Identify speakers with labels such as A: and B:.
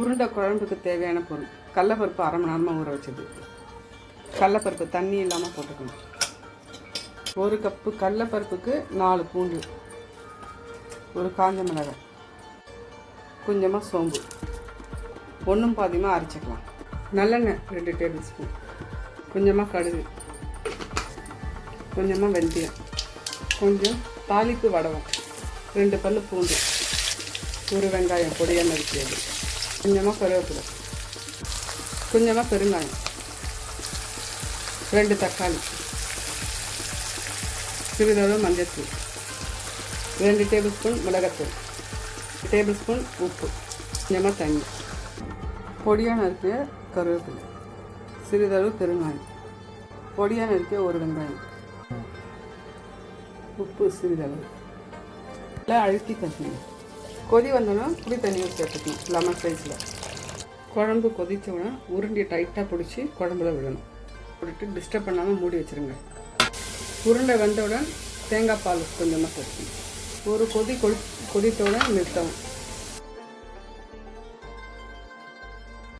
A: உருண்டை குழம்புக்கு தேவையான பொருள். கடலப்பருப்பு அரை மணி நேரமாக ஊற வச்சது. கடலப்பருப்பு தண்ணி இல்லாமல் போட்டுக்கணும். ஒரு கப்பு கடலப்பருப்புக்கு நாலு பூண்டு. ஒரு காஞ்ச மிளகாய். கொஞ்சமாக சோம்பு. ஒன்றும் பாதியமாக அரைச்சிக்கலாம். நல்லெண்ணெய் ரெண்டு டேபிள் ஸ்பூன். கொஞ்சமாக கடுகு. கொஞ்சமாக வெந்தயம். கொஞ்சம் தாளிப்பு வடவம் ரெண்டு பல் பூண்டு. ஒரு வெங்காயம் பொடியாக நறுக்கியது. கொஞ்சமாக கருவேப்பிலை. கொஞ்சமாக பெருங்காயம். ரெண்டு தக்காளி. சிறிதளவு மஞ்சத்தூள். ரெண்டு டேபிள் ஸ்பூன் மிளகாத்தூள். டேபிள் ஸ்பூன் உப்பு. கொஞ்சமாக தண்ணி. பொடியாக நறுக்கிய கருவேப்பிலை. சிறிதளவு பெருங்காயம். பொடியாக நறுக்கிய ஒரு வெங்காயம். உப்பு சிறிதளவு. எல்லாம் அழுத்தி தட்டணும் கொதி வந்தோன்னா புளி தண்ணியை சேர்த்துக்கணும். லெமன் சைஸில் குழம்பு கொதித்தவுடனே உருண்டியை டைட்டாக பிடிச்சி குழம்புல விடணும். போட்டுட்டு டிஸ்டர்ப் பண்ணாமல் மூடி வச்சிருங்க. உருண்டை வந்தவுடன் தேங்காய் பால் கொஞ்சமாக சேர்த்துக்கணும். ஒரு கொதி கொதி கொதித்தவுடன் நிறுத்தவும்.